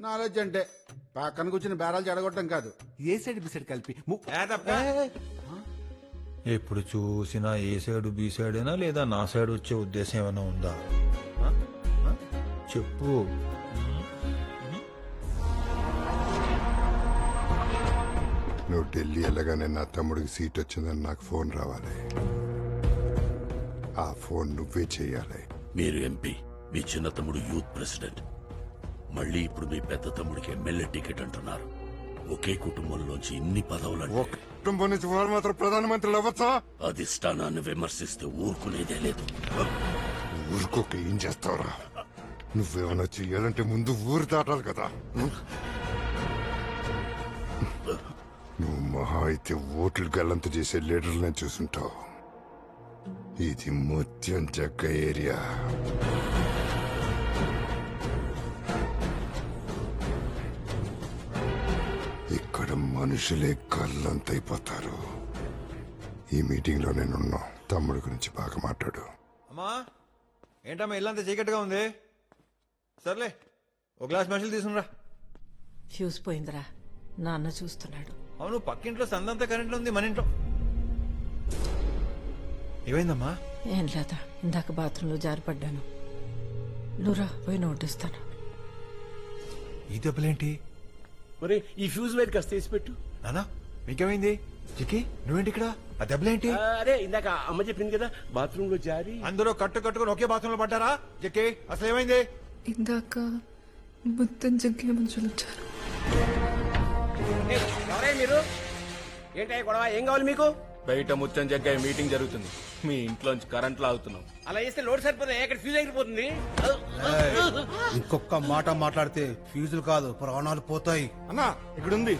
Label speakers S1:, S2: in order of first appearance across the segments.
S1: Knowledge అంటే పక్కన కూర్చుని బేరాలు చెడగొట్టడం కాదు. ఏ సైడ్ బి సైడ్ కలిపి? ము-
S2: ఎప్పుడు చూసినా ఏ సైడ్ బి సైడ్ అయినా లేదా నా సైడ్ వచ్చే ఉద్దేశం ఏమైనా ఉందా? ఆ? ఆ? చెప్పు.
S3: నువ్వు ఢిల్లీ వెళ్ళగానే నా తమ్ముడికి సీట్ వచ్చిందని నాకు ఫోన్ రావాలి. ఆ ఫోన్ నువ్వే చేయాలి.
S4: మీరు ఎంపీ మీ చిన్న తమ్ముడు యూత్ ప్రెసిడెంట్. మళ్ళీ ఇప్పుడు మీ పెద్ద తమ్ముడికి ఎమ్మెల్యే టికెట్ అంటున్నారు. ఒకే కుటుంబంలోంచి ఇన్ని పదవులు
S3: ఒక కుటుంబం నుంచి వాడు మాత్రం ప్రధానమంత్రులు అవ్వచ్చా?
S4: అధిష్టానాన్ని విమర్శిస్తే ఊరుకునేదే లేదు.
S3: ఊరుకోక ఏం చేస్తావురా? నువ్వేమైనా చెయ్యాలంటే ముందు ఊరు దాటాలి కదా. నువ్వు మహా అయితే ఓట్లు గల్లంత చేసే లీడర్లను చూసుంటావు. ఇది ముత్యం జగ్గ ఏరియా. మనుషులే గల్లంతైపోతారు ఈ మీటింగ్లో నేనున్నా. తమ్ముడి గురించి బాగా మాట్లాడు.
S2: అమ్మా ఏంటమ్మా ఇల్లంతా చీకటిగా ఉంది? సర్లే ఒక గ్లాస్ మనుషులు తీసుకురా
S5: ఫ్యూజ్ పోయిందిరా. నాన్న చూస్తున్నాడు.
S2: అవును పక్కింట్లో సందంతా కరెంట్లో ఉంది మన ఇంట్లో. ఏమైందమ్మా?
S5: ఏం లేదా? ఇందాక బాత్రూంలో జారిపడ్డాను. నువ్వురా పోయి నోటిస్తాను.
S2: ఈ దెబ్బలేంటి?
S6: ఒరే ఈ ఫ్యూజ్ వైర్ కాస్త తీసి పెట్టు.
S2: నానా మీకేమైంది చిక్కి నువ్వేంటి ఇక్కడ ఆ దెబ్బలేంటి?
S6: ఆ, అరే ఇందాక అమ్మ చెప్పింది కదా బాత్రూమ్లో జారి.
S2: అందరూ కట్టు కట్టుకుని ఒకే బాత్రూంలో పడ్డారా? చిక్కి అసలు ఏమైంది?
S7: ఇందాక మొత్తం జగ్గే మనుషులు వచ్చారు.
S6: ఎవరే మీరు? ఏంటి గొడవ? ఏం కావాలి మీకు?
S8: బయట ముచ్చం జగ్గాయ మీటింగ్ జరుగుతుంది. మీ ఇంట్లోంచి కరెంట్ లాగుతున్నాం.
S6: అలా చేస్తే లోడ్ సరిపోతుంది ఇక్కడ ఫ్యూజ్ ఎగిరిపోతుంది
S9: ఇంకొక మాట మాట్లాడితే ఫీజులు కాదు ప్రాణాలు పోతాయి.
S8: అన్నా ఇక్కడుంది.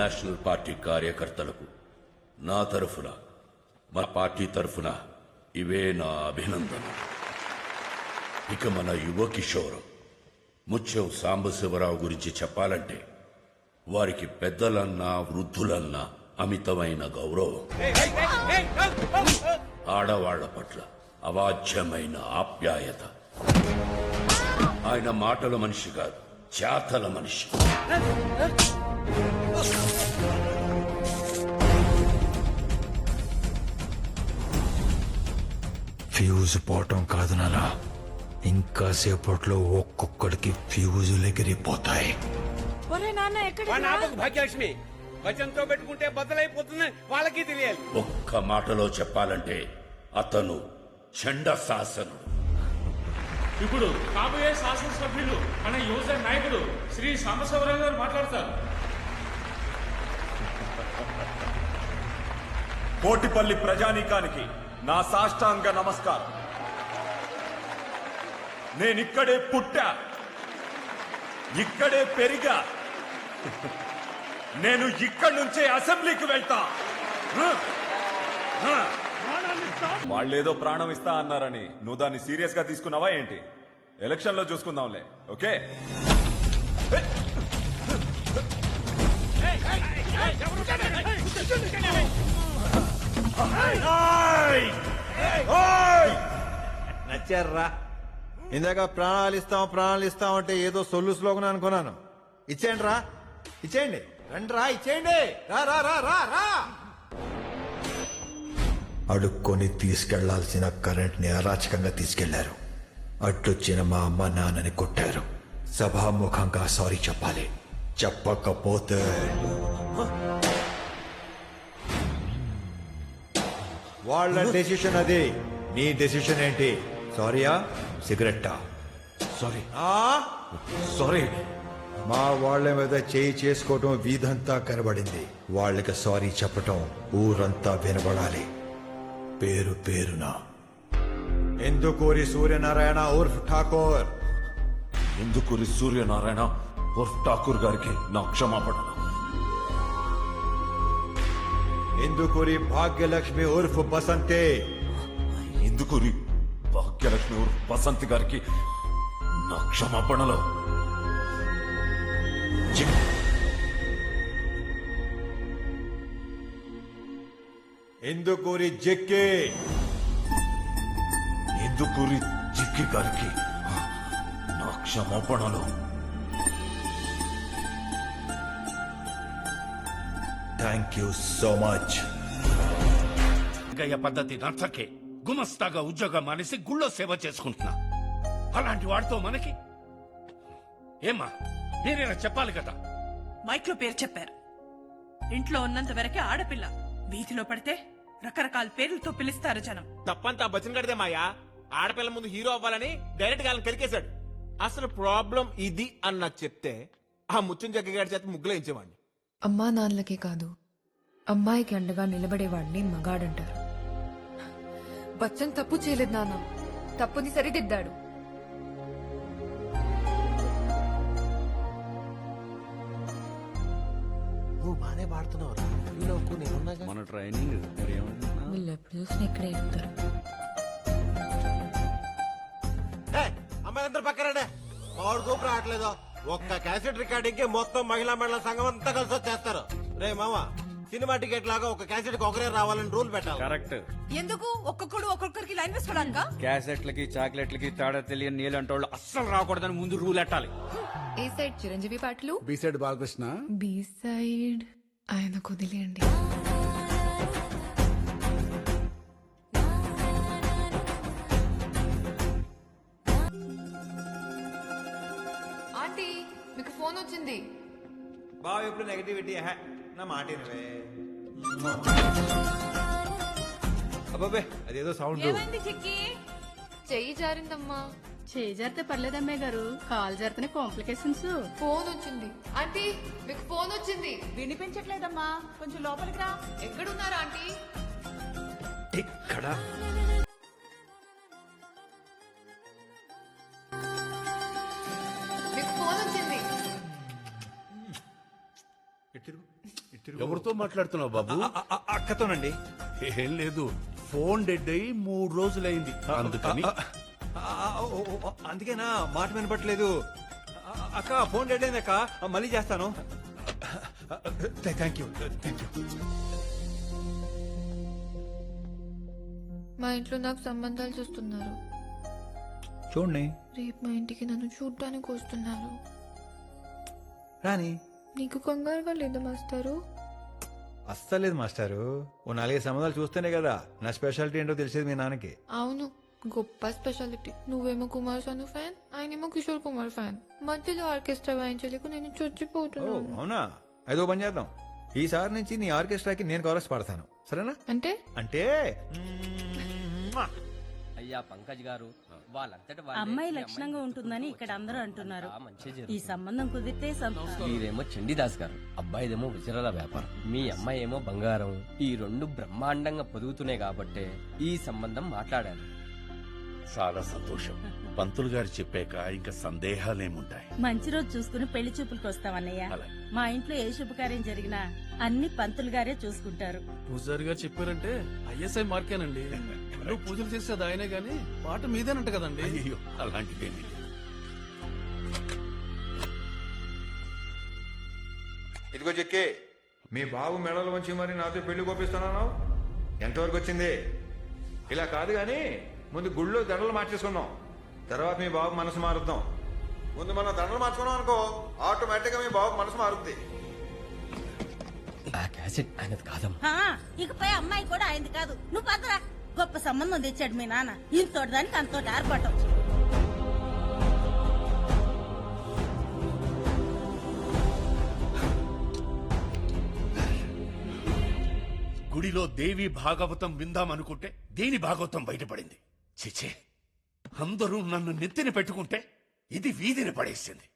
S4: నేషనల్ పార్టీ కార్యకర్తలకు నా తరఫున మా పార్టీ తరఫున ఇవే నా అభినందన ఇక మన యువ కిషోరం ముత్యం సాంబశివరావు గురించి చెప్పాలంటే వారికి పెద్దలన్నా వృద్ధులన్నా అమితమైన గౌరవం. ఆడవాళ్ళ పట్ల అవాధ్యమైన ఆప్యాయత. ఆయన మాటల మనిషి కాదు చేతల మనిషి.
S2: ఫ్యూజ్ పోవటం కాదు నానా ఇంకా సేపట్లో ఒక్కొక్కడికి ఫ్యూజులు ఎగిరిపోతాయి
S5: ఒరే నాన్న ఎక్కడ
S6: వాడిని ఆపకు భాగ్యలక్ష్మి వచనంతో పెట్టుకుంటే బద్దలైపోతుంది వాళ్ళకి తెలియాలి.
S4: ఒక్క మాటలో చెప్పాలంటే అతను చండ శాసనుడు.
S10: ఇప్పుడు కాబోయే శాసనసభ్యులు మన యువజన నాయకుడు శ్రీ సాంబశివరావు గారు మాట్లాడతారు.
S8: కోటిపల్లి ప్రజానీకానికి నా సాష్టాంగ నమస్కారం. నేనిక్కడే పుట్టా ఇక్కడే పెరిగా. నేను ఇక్కడి నుంచే అసెంబ్లీకి వెళ్తా. వాళ్ళేదో ప్రాణం ఇస్తా అన్నారని. నువ్వు దాన్ని సీరియస్గా తీసుకున్నావా ఏంటి? ఎలక్షన్లో చూసుకుందాంలే ఓకే?
S2: నచ్చారా ఇందాక ప్రాణాలు ఇస్తాం ప్రాణాలు ఇస్తాం అంటే ఏదో సొల్లు స్లోగన్ అనుకున్నాను. ఇచ్చేయండి రా ఇచ్చేయండి. రండి రా ఇచ్చేయండి రా రా రా రా రా. అడుక్కొని తీసుకెళ్ళాల్సిన కరెంట్ని అరాచకంగా తీసుకెళ్ళారు. అడ్డొచ్చిన మా అమ్మ నాన్నని కొట్టారు. సభాముఖంగా సారీ చెప్పాలి. చెప్పకపోతే వాళ్ళ డెసిషన్ అది. నీ డెసిషన్ ఏంటి? సారీయా సిగరెట్టా సారీ సారీ మా వాళ్ళ మీద చేయి చేసుకోవటం వీధంతా కనబడింది. వాళ్ళకి సారీ చెప్పటం ఊరంతా వినబడాలి. పేరు పేరున. ఎందుకూరి సూర్యనారాయణ ఉర్ఫ్ ఠాకూర్?
S8: ఎందుకు సూర్యనారాయణ ఉర్ఫ్ ఠాకూర్ గారికి నా క్షమాపణ.
S2: ఎందుకూరి భాగ్యలక్ష్మి ఉర్ఫ్ బసంతే?
S8: ఎందుకు భాగ్యలక్ష్మి ఉర్ఫ్ బసంతి గారికి నా క్షమాపణలో?
S2: హిందూకూరి జెక్కి.
S8: హిందూకూరి జిక్కి గారికి నా క్షమాపణలు.
S2: Thank you so much.
S4: గయ్య పద్ధతి నచ్చకే గుమస్తాగా ఉద్యోగం మానేసి గుళ్ళో సేవ చేసుకుంటున్నా. అలాంటి వాడితో మనకి ఏమా మీరేనా చెప్పాలి కదా.
S11: మైక్లో పేరు చెప్పారు. ఇంట్లో ఉన్నంత వరకే ఆడపిల్ల. వీధిలో పడితే రకరకాల పేర్లతో పిలుస్తారు జనం.
S6: తప్పంతా బచ్చన్ గడితే మాయా. ఆడపిల్ల ముందు హీరో అవ్వాలని డైరెక్ట్గా కెరికేశాడు అసలు ప్రాబ్లం ఇది అని నాకు చెప్తే ఆ ముచ్చం జగ్గ గారి చేత ముగ్గులు ఇచ్చేవాడిని
S7: అమ్మా నాన్నలకే కాదు అమ్మాయికి అండగా నిలబడేవాడిని మగాడంటారు. బచ్చన్ తప్పు చేయలేదు నాన్న. తప్పుని సరిదిద్దాడు.
S6: పాడుతున్నావు నేనున్నాగా
S4: మన ట్రైనింగ్
S5: వీళ్ళు ఎప్పుడు చూసినా ఇక్కడే ఉంటారు
S6: అమ్మాయిలందరూ పక్కరండే మామిడి కూపు రావట్లేదు. ఒక్క క్యాసెట్ రికార్డింగ్కి మొత్తం మహిళా మండల సంఘం అంతా కలిసి వచ్చేస్తారు. రే మామ సినిమా టికెట్ లాగా ఒక క్యాసెట్కి ఒకరే రావాలని రూల్ పెట్టాలి.
S10: కరెక్ట్.
S11: ఎందుకు? ఒక్కొక్కడు ఒక్కొక్కరికి లైన్ వేసుకోవడానికా?
S10: క్యాసెట్లకి చాక్లెట్లకి తేడా తెలియని నీళ్ళంటే వాళ్ళు అస్సలు రాకూడదని ముందు రూల్ ఎట్టాలి.
S7: ఏ సైడ్ చిరంజీవి పాటలు.
S1: B side Balakrishna.
S7: B side. ఆయన కుదిలేయండి ఆంటీ మీకు ఫోన్ వచ్చింది.
S2: బావ ఎప్పుడు నెగటివిటీ హే నా మాట వినవే. అబ్బబ్బే అదేదో సౌండ్.
S11: చిక్కి?
S7: చెయ్యి జారిందమ్మా.
S5: చేయి జరితే పర్లేదమ్మే గారు. కాలు జరితేనే కాంప్లికేషన్స్.
S7: ఫోన్ వచ్చింది. ఆంటీ మీకు ఫోన్ వచ్చింది.
S11: వినిపించట్లేదమ్మా. కొంచెం లోపలికి రా.
S7: ఎక్కడున్నారు ఆంటీ?
S2: ఇక్కడ
S7: మీకు ఫోన్ వచ్చింది.
S4: ఎవరితో మాట్లాడుతున్నావు బాబు?
S2: అక్కతోనండి.
S4: ఏం లేదు. ఫోన్ డెడ్ అయ్యి మూడు రోజులైంది. అందుకని
S2: అందుకేనా మాట వినపట్లేదు. అక్క ఫోన్ డెడ్ అయింది అక్క. మళ్ళీ చేస్తాను. Thank you thank you.
S7: మా ఇంట్లో నాకు సంబంధాలు చూస్తున్నారు.
S2: చూడండి.
S7: రేపు మా ఇంటికి నన్ను చూడ్డానికి వస్తున్నారు.
S2: రాని
S7: నీకు కంగారుగా లేదా మాస్టారు?
S2: అస్సలేదు మాస్టారు. ఓ నాలుగైదు సంబంధాలు చూస్తేనే కదా. నా స్పెషాలిటీ ఏంటో తెలిసేది మీ నాన్నకి.
S7: అవును. గొప్ప స్పెషాలిటీ నువ్వేమో కుమార్ సాను ఫ్యాన్ ఆయనేమో కిషోర్ కుమార్ ఫ్యాన్ మధ్యలో ఆర్కెస్ట్రా వాయించలేకు నేను చచ్చిపోతున్నాను
S2: అవునా? ఐదో పని చేద్దాం ఈసారి నుంచి నీ ఆర్కెస్ట్రాకి నేను కవరస్ పాడతాను సరేనా?
S7: అంటే?
S2: అంటే?
S6: అయ్యా పంకజ్ గారు వాళ్ళంతట
S11: అమ్మాయి లక్షణంగా ఉంటుందని ఇక్కడ అందరూ అంటున్నారు. ఈ సంబంధం కుదిరితే సంతోషం
S6: మీరేమో చండీదాస్ గారు అబ్బాయిదేమో విజరాల వ్యాపారం. మీ అమ్మాయి ఏమో బంగారం. ఈ రెండు బ్రహ్మాండంగా పొదుగుతున్నాయి కాబట్టే ఈ సంబంధం మాట్లాడారు.
S4: చాలా సంతోషం. పంతులు గారు చెప్పాక ఇంకా సందేహాలేముంటాయి?
S11: మంచి రోజు చూసుకుని పెళ్ళి చూపులకు వస్తామన్నయ్య.
S4: అలాగే.
S11: మా ఇంట్లో ఏ శుభకార్యం జరిగినా అన్ని పంతులు గారే చూసుకుంటారు.
S10: పూజారి గారు చెప్పారంటే ఐఎస్ఐ మార్కేనండి. నువ్వు పూజలు చేసేది ఆయనే గాని పాట మీదేనంట కదండి.
S4: అయ్యో అలాంటిదేమీ.
S2: ఇదిగో చెక్కి మీ బాబు మెడలు వంచి మరి నాతో పెళ్ళి కోపిస్తున్నాను ఎంతవరకు వచ్చింది? ఇలా కాదు గాని ముందు గుళ్ళో దండలు మార్చేసుకుందాం. తర్వాత మీ బాబు మనసు మారుద్దాం. ముందు మనం దండలు మార్చుకున్నాం అనుకో ఆటోమేటిక్గా మీ బాబు మనసు మారుద్ది.
S6: ఆ క్యాసెట్ ఆయనది కాదమ్మా.
S11: ఇకపై అమ్మాయి కూడా అయింది కాదు. నువ్వు పదరా. గొప్ప సంబంధం తెచ్చాడు మీ నాన్న. ఇంతోటి దానికి అంతోటి ఆర్పాటం
S4: గుడిలో దేవి భాగవతం విందామనుకుంటే దేని భాగవతం బయటపడింది? చిచే అందరూ నన్ను నెత్తిన పెట్టుకుంటే ఇది వీధిని పడేసింది.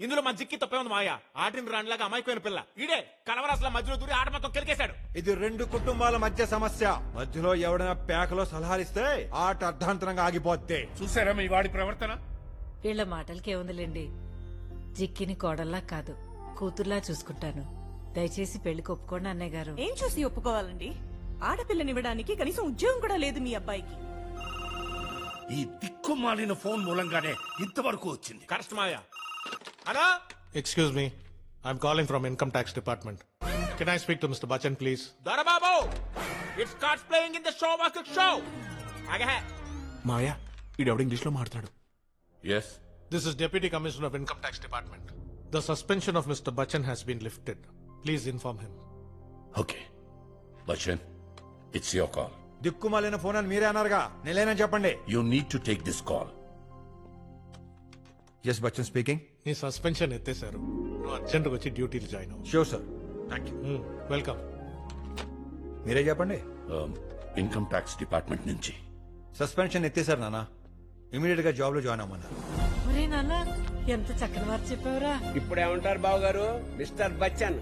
S6: ఇందులో మా జిక్కి తప్పే ఉంది మాయా ఆటిని రాణిలాగా అమాయకమైన పిల్ల. ఈడే కలవరాసుల మధ్యలో దూరి ఆట మొత్తం కెలికేశాడు
S2: ఇది రెండు కుటుంబాల మధ్య సమస్య. మధ్యలో ఎవడైనా పేకలో సలహాలిస్తే ఆట అర్ధాంతరంగా ఆగిపోద్ది.
S4: చూసారా మీ వాడి ప్రవర్తన?
S5: వీళ్ళ మాటలకి ఏముందిలేండి జిక్కిని కోడల్లా కాదు కూతుర్లా చూసుకుంటాను. దయచేసి పెళ్ళికి ఒప్పుకోండి అన్నయ్య గారు.
S11: ఏం చూసి ఒప్పుకోవాలండి? ఆడపిల్లనివ్వడానికి కనీసం ఉద్యోగం కూడా లేదు మీ అబ్బాయికి.
S4: ఈ దిక్కుమాలిన ఫోన్ మూలంగానే ఇంతవరకు వచ్చింది.
S6: కరెక్ట్ మాయా అనా
S10: excuse me I am calling from income tax department can I speak to mister Bachchan please
S6: Dorababu it starts playing in the show walk show ఆగే
S10: మాయా ఈడెవడు ఇంగ్లీష్లో మాట్లాడు.
S4: Yes
S10: this is deputy commissioner of income tax department the suspension of mister Bachchan has been lifted please inform him
S4: okay Bachchan it's your call
S2: దిక్కుమాలిన phone అని మీరే అన్నారుగా. నేనేనని చెప్పండి.
S4: You need to take this call
S2: yes Bachchan speaking
S10: నీ suspension ఎత్తేశారు. నువ్వు urgent వచ్చి డ్యూటీలు జాయిన్ అవ్వు.
S2: Sure sir thank you
S10: welcome
S2: మీరే చెప్పండి.
S4: ఇన్కమ్ ట్యాక్స్ డిపార్ట్మెంట్ నుంచి.
S2: సస్పెన్షన్ ఎత్తేసారు నాన్న. ఇమీడియట్గా జాబ్లో జాయిన్ అవ్వమన్నారు.
S5: ఒరే నాన్న ఎంత చక్కని వారు చెప్పావురా.
S6: ఇప్పుడేమంటారు బావగారు? మిస్టర్ బచ్చన్.